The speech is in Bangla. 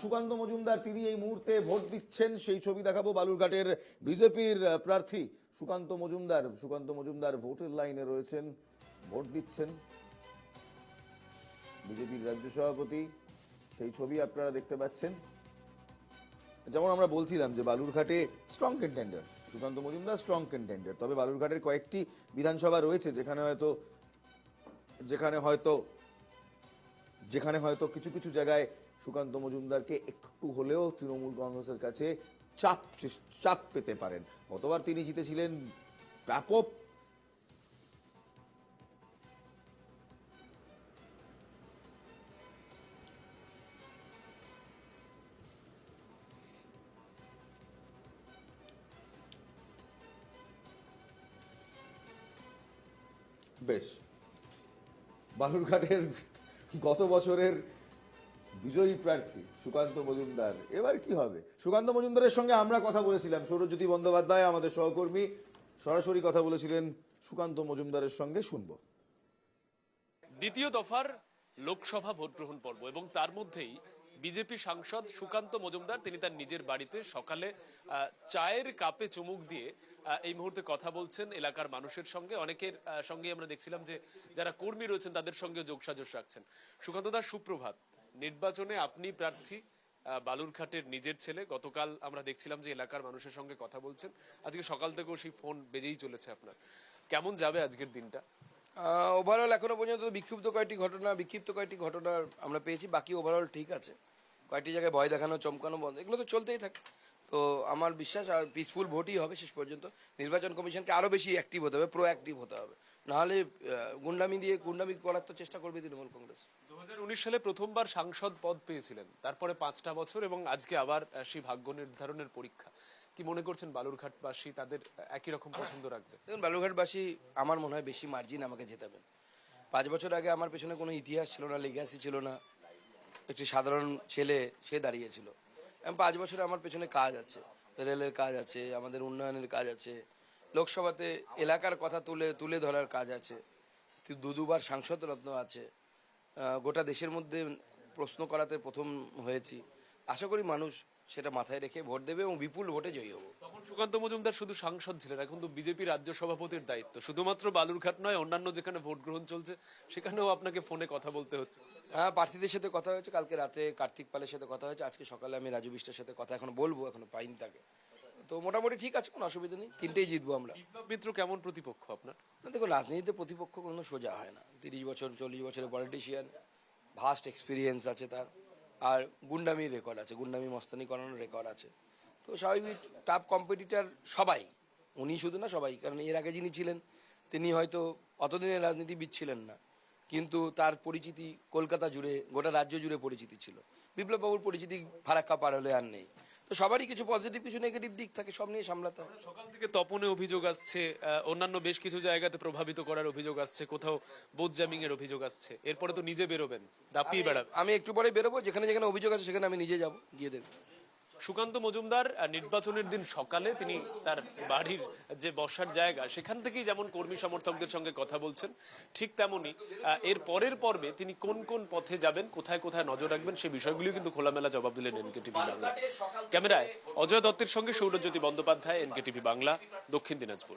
সুকান্ত মজুমদার, তিনি এই মুহূর্তে ভোট দিচ্ছেন। সেই ছবি দেখাবো বালুরঘাটের বিজেপির প্রার্থী সুকান্ত মজুমদার। সুকান্ত মজুমদার ভোটের লাইনে রয়েছেন, ভোট দিচ্ছেন বিজেপির রাজ্য সভাপতি। সেই ছবি আপনারা দেখতে পাচ্ছেন। যেমন আমরা বলছিলাম যে বালুরঘাটে strong contender Sukanta Majumdar strong contender তবে বালুরঘাটের কয়েকটি বিধানসভা রয়েছে যেখানে হয়তো যেখানে হয়তো যেখানে হয়তো কিছু কিছু জায়গায় সুকান্ত মজুমদারকে একটু হলেও তৃণমূল কংগ্রেসের কাছে চাপ চাপ পেতে পারেন। গতবার তিনি জিতেছিলেন ব্যাপক বেশ। বালুরঘাটের গত বছরের বিজয়ী প্রার্থী সুকান্ত মজুমদার, এবার কি হবে? সুকান্ত মজুমদারের সঙ্গে আমরা কথা বলেছিলাম, সৌরজ্যোতি বন্দ্যোপাধ্যায় আমাদের সহকর্মী, সরাসরি কথা বলেছিলেন, সুকান্ত মজুমদারের সঙ্গে শুনব। দ্বিতীয় দফার লোকসভা ভোট গ্রহণ পর্ব এবং তার মধ্যেই বিজেপি সাংসদ সুকান্ত মজুমদার, তিনি তার নিজের বাড়িতে সকালে চায়ের কাপে চুমুক দিয়ে এই মুহূর্তে কথা বলছেন এলাকার মানুষের সঙ্গে। অনেকের সঙ্গে আমরা দেখছিলাম যে যারা কর্মী রয়েছেন তাদের সঙ্গে যোগসাজশ রাখছেন। সুকান্ত দাস সুপ্রভাত। নির্বাচনে আপনি প্রার্থী বালুরঘাটের নিজের ছেলে। গতকাল আমরা দেখছিলাম যে এলাকার মানুষের সঙ্গে কথা বলছেন। আজকে সকাল থেকেও সেই ফোন বেজেই চলেছে আপনার। কেমন যাবে আজকের দিনটা? ওভারঅল এখনও পর্যন্ত বিক্ষিপ্ত কয়েকটি ঘটনা, বিক্ষিপ্ত কয়েকটি ঘটনা আমরা পেয়েছি। বাকি ওভারঅল ঠিক আছে। কয়েকটি জায়গায় ভয় দেখানো চমকানো বন্ধ এগুলো তো চলতেই থাকে। তো আমার বিশ্বাস পিসফুল ভোটই হবে শেষ পর্যন্ত। নির্বাচন কমিশনকে আরও বেশি অ্যাক্টিভ হতে হবে প্রো অ্যাক্টিভ হতে হবে। নাহলে গুন্ডামি দিয়ে গুন্ডামি করার তো চেষ্টা করবে তৃণমূল কংগ্রেস। দু হাজার উনিশ সালে প্রথমবার সাংসদ পদ পেয়েছিলেন। তারপরে পাঁচটা বছর এবং আজকে আবার সেই ভাগ্য নির্ধারণের পরীক্ষা। কি মনে করছেন বালুরঘাটবাসী? তাদের একই রকম পছন্দ রাখবে? দেখুন বালুরঘাটবাসী আমার মনে হয় বেশি মার্জিন আমাকে জেতাবেন। পাঁচ বছর আগে আমার পেছনে কোনো ইতিহাস ছিল না লেগাসি ছিল না। একটি সাধারণ ছেলে, সে দাঁড়িয়েছিল। পাঁচ বছরে আমার পেছনে কাজ আছে। রেলের কাজ আছে, আমাদের উন্নয়নের কাজ আছে। লোকসভাতে এলাকার কথা তুলে তুলে ধরার কাজ আছে। দু দুবার সাংসদ রত্ন আছে গোটা দেশের মধ্যে প্রশ্ন করাতে প্রথম হয়েছি। আশা করি মানুষ সেটা মাথায় রেখে ভোট দেবে এবং বিপুল ভোটে জয়ী হব। তখন সুকান্ত মজুমদার শুধু সাংসদ ছিলেন এখন তো বিজেপি রাজ্য সভাপতির দায়িত্ব। শুধুমাত্র বালুরঘাট নয় অন্যান্য যেখানে ভোট গ্রহণ চলছে সেখানেও আপনাকে ফোনে কথা বলতে হচ্ছে। হ্যাঁ প্রার্থীদের সাথে কথা হয়েছে কালকে রাতে কার্তিক পালের সাথে কথা হয়েছে আজকে সকালে আমি রাজু বিষ্টের সাথে কথা এখন বলব এখনও পাইনি তাকে। তো মোটামুটি ঠিক আছে কোনো অসুবিধা নেই তিনটেই জিতবো আমরা। বিপ্লব মিত্র কেমন প্রতিপক্ষ আপনার? না দেখুন রাজনীতিতে প্রতিপক্ষ কোনো সোজা হয় না। তিরিশ বছর চল্লিশ বছরের পলিটিশিয়ান ভাস্ট এক্সপিরিয়েন্স আছে তার। আর গুন্ডামি রেকর্ড আছে, গুন্ডামি মস্তানি করানোর রেকর্ড আছে। তো স্বাভাবিক টাপ কম্পিটিটার সবাই, উনি শুধু না সবাই, কারণ এর আগে যিনি ছিলেন, তিনি হয়তো অতদিনের রাজনীতিবিদ ছিলেন না। কিন্তু তার পরিচিতি কলকাতা জুড়ে, গোটা রাজ্য জুড়ে পরিচিতি ছিল। বিপ্লব বাবুর পরিচিতি ফারাক্কা পার হলে আর নেই। তো সবারই কিছু পজিটিভ কিছু নেগেটিভ দিক থাকে সব নিয়ে সামলাতে হবে। সকাল থেকে তপনে অভিযোগ আসছে আহ, অন্যান্য বেশ কিছু জায়গাতে প্রভাবিত করার অভিযোগ আসছে কোথাও বোধ জামিং এর অভিযোগ আসছে। এরপরে তো নিজে বেরোবেন দাপিয়ে বেড়াবেন। আমি একটু পরে বেরোবো যেখানে যেখানে অভিযোগ আছে সেখানে আমি নিজে যাব গিয়ে দেখব। সুকান্ত মজুমদার নির্বাচনের দিন সকালে তিনি তার বাড়ির যে বসার জায়গা সেখান থেকেই যেমন কর্মী সমর্থকদের সঙ্গে কথা বলছেন ঠিক তেমনি এর পরের পর্বে তিনি কোন কোন পথে যাবেন কোথায় কোথায় নজর রাখবেন সে বিষয়গুলিও কিন্তু খোলামেলা জবাব দিলেন এনকে টিভি বাংলা ক্যামেরায় অজয় দত্তের সঙ্গে সৌরজ্যোতি বন্দ্যোপাধ্যায় এনকে টিভি বাংলা দক্ষিণ দিনাজপুর।